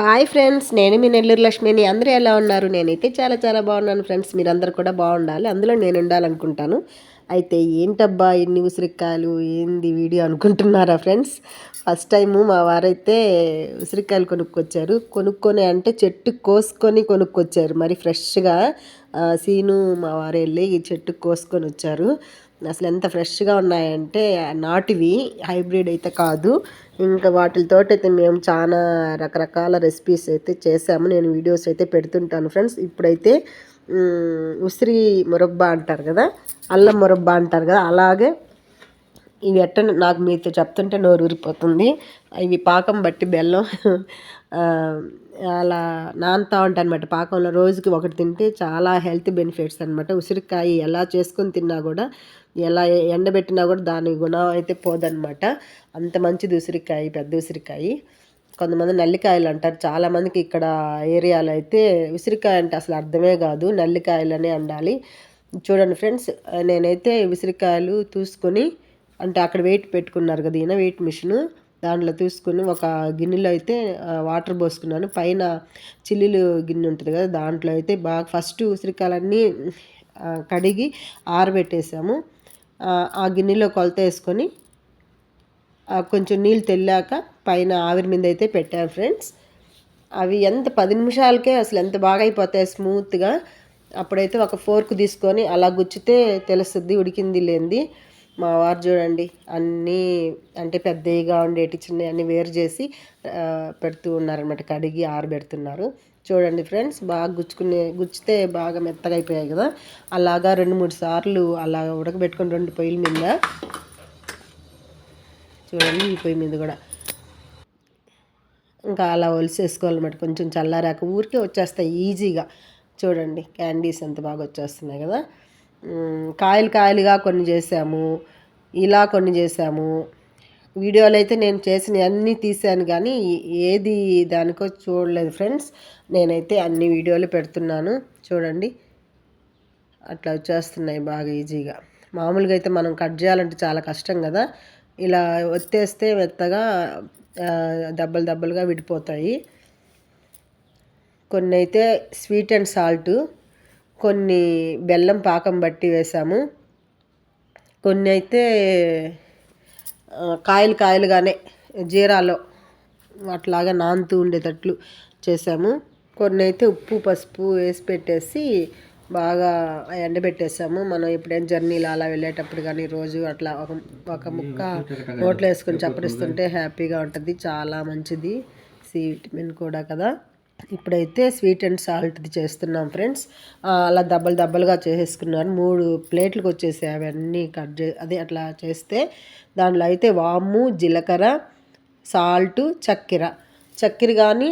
Hi friends నేను మీ నెల్లూరు లక్ష్మిని. అందరూ ఎలా ఉన్నారు? నేనైతే చాలా చాలా బాగున్నాను ఫ్రెండ్స్. మీరందరూ కూడా బాగుండాలి. అందులో నేను ఉండాలనుకుంటాను. అయితే ఏంటబ్బా ఎన్ని ఉసిరికాయలు ఏంది వీడియో అనుకుంటున్నారా ఫ్రెండ్స్? ఫస్ట్ టైము మా వారైతే ఉసిరికాయలు కొనుక్కొచ్చారు. కొనుక్కొని అంటే చెట్టు కోసుకొని కొనుక్కొచ్చారు. మరి ఫ్రెష్గా సీను మా వారు వెళ్ళి ఈ చెట్టు కోసుకొని వచ్చారు. అసలు ఎంత ఫ్రెష్గా ఉన్నాయంటే నాటివి హైబ్రిడ్ అయితే కాదు. ఇంకా వాటితో అయితే మేము చాలా రకరకాల రెసిపీస్ అయితే చేసాము. నేను వీడియోస్ అయితే పెడుతుంటాను ఫ్రెండ్స్. ఇప్పుడైతే ఉసిరి మురబ్బా అంటారు కదా అల్లం మురబ్బా అంటారు కదా అలాగే ఇవి ఎట్ట నాకు మీతో చెప్తుంటే నోరు ఊరిపోతుంది. ఇవి పాకం బట్టి బెల్లం అలా నానుతూ ఉంటాయి అనమాట పాకంలో. రోజుకి ఒకటి తింటే చాలా హెల్త్ బెనిఫిట్స్ అనమాట ఉసిరికాయ ఎలా చేసుకొని తిన్నా కూడా ఎలా ఎండబెట్టినా కూడా దాని గుణం అయితే పోదనమాట అంత మంచిది ఉసిరికాయ పెద్ద ఉసిరికాయ. కొంతమంది నల్లికాయలు అంటారు. చాలామందికి ఇక్కడ ఏరియాలో అయితే ఉసిరికాయ అంటే అసలు అర్థమే కాదు. నల్లికాయలనే అండాలి. చూడండి ఫ్రెండ్స్ నేనైతే ఉసిరికాయలు చూసుకొని అంటే అక్కడ వెయిట్ పెట్టుకున్నారు కదా ఈయన వెయిట్ మిషను. దాంట్లో తీసుకుని ఒక గిన్నెలో అయితే వాటర్ పోసుకున్నాను. పైన చిల్లీలు గిన్నె ఉంటుంది కదా దాంట్లో అయితే బాగా ఫస్ట్ ఉసిరికాయలన్నీ కడిగి ఆరబెట్టేసాము. ఆ గిన్నెలో కొలత వేసుకొని కొంచెం నీళ్ళు తెల్లాక పైన ఆవిరి మీద అయితే పెట్టాను ఫ్రెండ్స్. అవి ఎంత పది నిమిషాలకే అసలు ఎంత బాగా అయిపోతాయి స్మూత్గా అప్పుడైతే ఒక ఫోర్క్ తీసుకొని అలా గుచ్చితే తెలుస్తుంది ఉడికింది లేనిది మా వారు చూడండి అన్నీ అంటే పెద్దవిగా ఉండేటి చిన్న అన్నీ వేరు చేసి పెడుతూ ఉన్నారనమాట కడిగి ఆరబెడుతున్నారు. చూడండి ఫ్రెండ్స్ బాగా గుచ్చుకునే గుచ్చితే బాగా మెత్తగా అయిపోయాయి కదా. అలాగా రెండు మూడు సార్లు అలా ఉడకబెట్టుకొని రెండు పొయ్యిల మీద చూడండి ఈ పొయ్యి మీద కూడా. ఇంకా అలా ఒలిసేసుకోవాలన్నమాట. కొంచెం చల్లారాక ఊరికే వచ్చేస్తాయి ఈజీగా. చూడండి క్యాండీస్ ఎంత బాగా వచ్చేస్తున్నాయి కదా. కాయలు కాయలుగా కొన్ని చేసాము. ఇలా కొన్ని చేసాము వీడియోలు అయితే నేను చేసిన అన్నీ తీసాను కానీ ఏది దానికో చూడలేదు ఫ్రెండ్స్. నేనైతే అన్ని వీడియోలు పెడుతున్నాను. చూడండి. అట్లా వచ్చేస్తున్నాయి బాగా ఈజీగా. మామూలుగా అయితే మనం కట్ చేయాలంటే చాలా కష్టం కదా. ఇలా ఒత్తేస్తే మెత్తగా దెబ్బలు దెబ్బలుగా విడిపోతాయి. కొన్ని అయితే స్వీట్ అండ్ సాల్ట్ కొన్ని బెల్లం పాకం బట్టి వేసాము కొన్ని అయితే కాయలు కాయలుగానే జీరాలో అట్లాగా నానుతూ ఉండేటట్లు చేసాము. కొన్ని అయితే ఉప్పు పసుపు వేసి పెట్టేసి బాగా ఎండబెట్టేసాము. మనం ఎప్పుడైనా జర్నీలో అలా వెళ్ళేటప్పుడు కానీ రోజు అట్లా ఒక ఒక ముక్క నోట్లో వేసుకొని చప్పరిస్తుంటే హ్యాపీగా ఉంటుంది. చాలా మంచిది. సి విటమిన్ కూడా కదా. ఇప్పుడైతే స్వీట్ అండ్ సాల్ట్ది చేస్తున్నాం ఫ్రెండ్స్. అలా దబ్బలు దబ్బలుగా చేసేసుకున్నాను. మూడు ప్లేట్లకు వచ్చేసాయి అవన్నీ కట్ చే అదే అట్లా చేస్తే దాంట్లో అయితే వాము జీలకర్ర సాల్ట్ చక్కెర. చక్కెర కానీ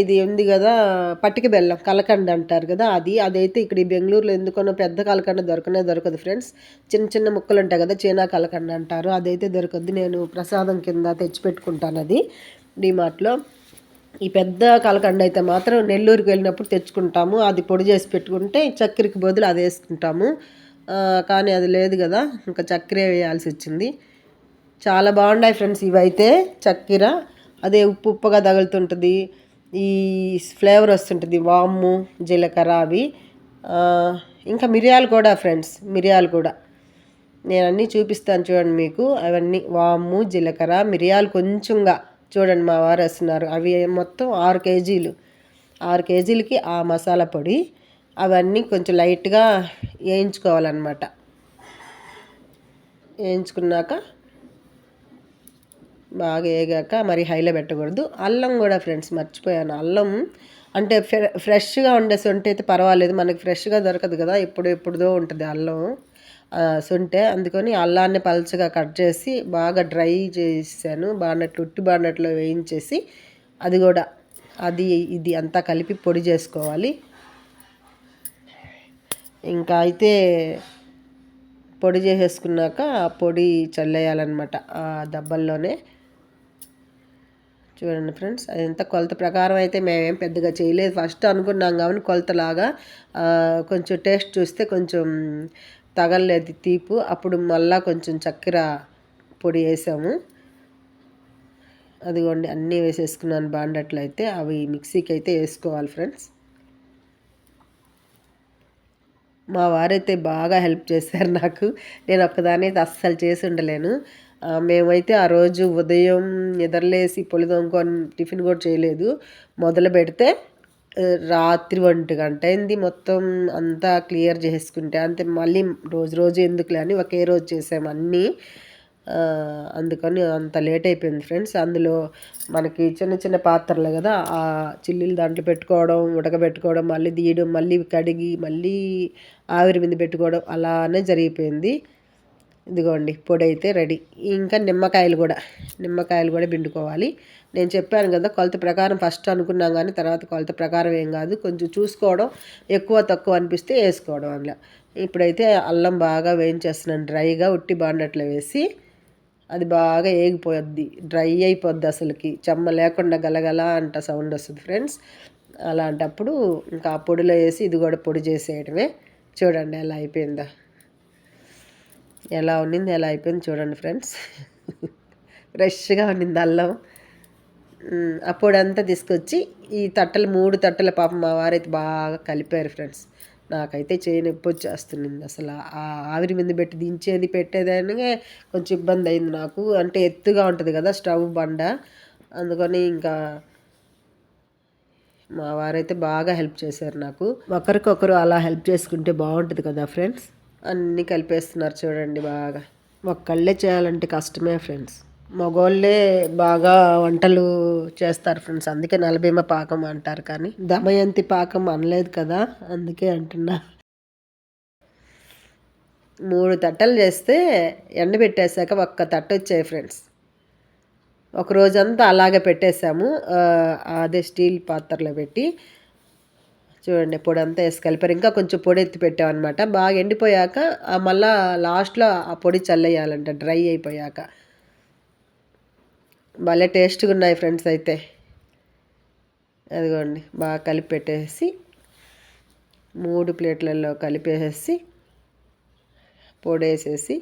ఇది ఉంది కదా పట్టిక బెల్లం కలకండ అంటారు కదా అది. అదైతే ఇక్కడ ఈ బెంగళూరులో ఎందుకనో పెద్ద కలకండ దొరకనే దొరకదు ఫ్రెండ్స్. చిన్న చిన్న ముక్కలు ఉంటాయి కదా చీనా కలకండ అంటారు. అదైతే దొరకద్దు. నేను ప్రసాదం కింద తెచ్చిపెట్టుకుంటాను అది. డిమార్ట్లో ఈ పెద్ద కలకండ అయితే మాత్రం నెల్లూరుకి వెళ్ళినప్పుడు తెచ్చుకుంటాము. అది పొడి చేసి పెట్టుకుంటే చక్కెరకి బదులు అది వేసుకుంటాము. కానీ అది లేదు కదా ఇంకా చక్కెర వేయాల్సి వచ్చింది. చాలా బాగున్నాయి ఫ్రెండ్స్ ఇవైతే చక్కెర. అదే ఉప్పు ఉప్పుగా తగులుతుంటుంది. ఈ ఫ్లేవర్ వస్తుంటుంది వాము జీలకర్ర అవి. ఇంకా మిరియాలు కూడా ఫ్రెండ్స్ మిరియాలు కూడా. నేను అన్నీ చూపిస్తాను చూడండి మీకు. అవన్నీ వాము జీలకర్ర మిరియాలు కొంచెంగా. చూడండి మా వారు వేస్తున్నారు. అవి మొత్తం ఆరు కేజీలు. ఆరు కేజీలకి ఆ మసాలా పొడి. అవన్నీ కొంచెం లైట్గా వేయించుకోవాలన్నమాట. వేయించుకున్నాక బాగా వేగాక మరి హైలో పెట్టకూడదు. అల్లం కూడా ఫ్రెండ్స్ మర్చిపోయాను. అల్లం అంటే ఫ్రెష్గా ఉండే సొంటి అయితే పర్వాలేదు. మనకి ఫ్రెష్గా దొరకదు కదా. ఎప్పుడు ఎప్పుడుదో ఉంటుంది అల్లం. సొంటే. అందుకని అల్లాన్ని పలచగా కట్ చేసి బాగా డ్రై చేసాను బాగున్నట్లు ఉట్టి బాగున్నట్లు వేయించేసి అది కూడా అది ఇది అంతా కలిపి పొడి చేసుకోవాలి. ఇంకా అయితే పొడి చేసేసుకున్నాక పొడి చల్లేయాలన్నమాట ఆ దబ్బల్లోనే. చూడండి ఫ్రెండ్స్ అదంతా కొలత ప్రకారం అయితే మేమేం పెద్దగా చేయలేదు. ఫస్ట్ అనుకున్నాం కాబట్టి కొలతలాగా కొంచెం టేస్ట్ చూస్తే కొంచెం తగలలేదు తీపు. అప్పుడు మళ్ళా కొంచెం చక్కెర పొడి వేసాము. అదిగోండి అన్నీ వేసేసుకున్నాను బాండట్లయితే అవి మిక్సీకి అయితే వేసుకోవాలి ఫ్రెండ్స్. మా వారైతే బాగా హెల్ప్ చేశారు నాకు. నేను ఒక్కదాని అయితే అస్సలు చేసి ఉండలేను. మేమైతే ఆ రోజు ఉదయం నిద్రలేసి పొలి టిఫిన్ కూడా చేయలేదు. మొదలు పెడితే రాత్రి ఒంటి గంట అయింది. మొత్తం అంతా క్లియర్ చేసుకుంటే అంతే మళ్ళీ రోజు రోజు ఎందుకులే అని ఒకే రోజు చేసాము అన్నీ. అందుకని అంత లేట్ అయిపోయింది ఫ్రెండ్స్. అందులో మనకి చిన్న చిన్న పాత్రలు కదా ఆ చిల్లీలు దాంట్లో పెట్టుకోవడం ఉడకబెట్టుకోవడం మళ్ళీ తీయడం మళ్ళీ కడిగి మళ్ళీ ఆవిరి మీద పెట్టుకోవడం అలానే జరిగిపోయింది. ఇదిగోండి పొడి అయితే రెడీ. ఇంకా నిమ్మకాయలు కూడా నిమ్మకాయలు కూడా పిండుకోవాలి. నేను చెప్పాను కదా కొలత ప్రకారం ఫస్ట్ అనుకున్నాం కానీ తర్వాత కొలత ప్రకారం ఏం కాదు. కొంచెం చూసుకోవడం ఎక్కువ తక్కువ అనిపిస్తే వేసుకోవడం అందులో. ఇప్పుడైతే అల్లం బాగా వేయించేస్తున్నాను డ్రైగా ఉట్టి బాండట్లో వేసి అది బాగా ఏగిపోద్ది డ్రై అయిపోద్ది అసలుకి. చెమ్మ లేకుండా గలగల అంట సౌండ్ వస్తుంది ఫ్రెండ్స్. అలాంటప్పుడు ఇంకా ఆ పొడిలో వేసి ఇది కూడా పొడి చేసేయడమే. చూడండి ఎలా అయిపోయిందా. ఎలా ఉండింది ఎలా అయిపోయింది చూడండి ఫ్రెండ్స్. ఫ్రెష్గా ఉండింది అల్లం. ఆ పొడి అంతా తీసుకొచ్చి ఈ తట్టలు మూడు తట్టల పాపం మా వారైతే బాగా కలిపారు ఫ్రెండ్స్. నాకైతే చేయి నొప్పి వచ్చేస్తుంది అసలు. ఆ ఆవిరి మీద పెట్టి దించేది పెట్టేదానికే కొంచెం ఇబ్బంది అయింది నాకు. అంటే ఎత్తుగా ఉంటుంది కదా స్టవ్ బండ. అందుకని ఇంకా మా వారైతే బాగా హెల్ప్ చేశారు నాకు. ఒకరికొకరు అలా హెల్ప్ చేసుకుంటే బాగుంటుంది కదా ఫ్రెండ్స్. అన్నీ కలిపేస్తున్నారు చూడండి బాగా. ఒక్కళ్ళే చేయాలంటే కష్టమే ఫ్రెండ్స్ మగోళ్ళే బాగా వంటలు చేస్తారు ఫ్రెండ్స్ అందుకే నలభీమ పాకం అంటారు కానీ దమయంతి పాకం అనలేదు కదా అందుకే అంటున్నా. మూడు తట్టలు చేస్తే ఎండబెట్టేశాక ఒక్క తట్ట వచ్చాయి ఫ్రెండ్స్ ఒక రోజంతా అలాగే పెట్టేశాము. అదే స్టీల్ పాత్రలో పెట్టి చూడండి పొడి అంతా వేసి కలిపారు ఇంకా కొంచెం పొడి ఎత్తి పెట్టామన్నమాట. బాగా ఎండిపోయాక మళ్ళా లాస్ట్లో ఆ పొడి చల్లేయాలంట డ్రై అయిపోయాక. భలే టేస్ట్గా ఉన్నాయి ఫ్రెండ్స్ అయితే. అదిగోండి బాగా కలిపి పెట్టేసి మూడు ప్లేట్లలో కలిపేసేసి పొడేసేసి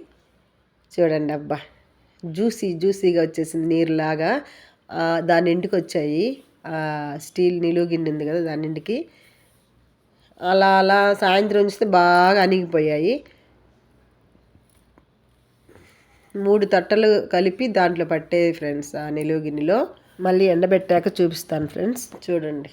చూడండి అబ్బా జ్యూసీ జ్యూసీగా వచ్చేసింది నీరులాగా. దాని ఇంటికి వచ్చాయి స్టీల్ నిలువు గిన్నె ఉంది కదా దాని ఇంటికి అలా అలా సాయంత్రం ఉంచితే బాగా అణిగిపోయాయి. మూడు తట్టలు కలిపి దాంట్లో పట్టే ఫ్రెండ్స్ ఆ నిలువు గిన్నెలో. మళ్ళీ ఎండబెట్టాక చూపిస్తాను ఫ్రెండ్స్. చూడండి.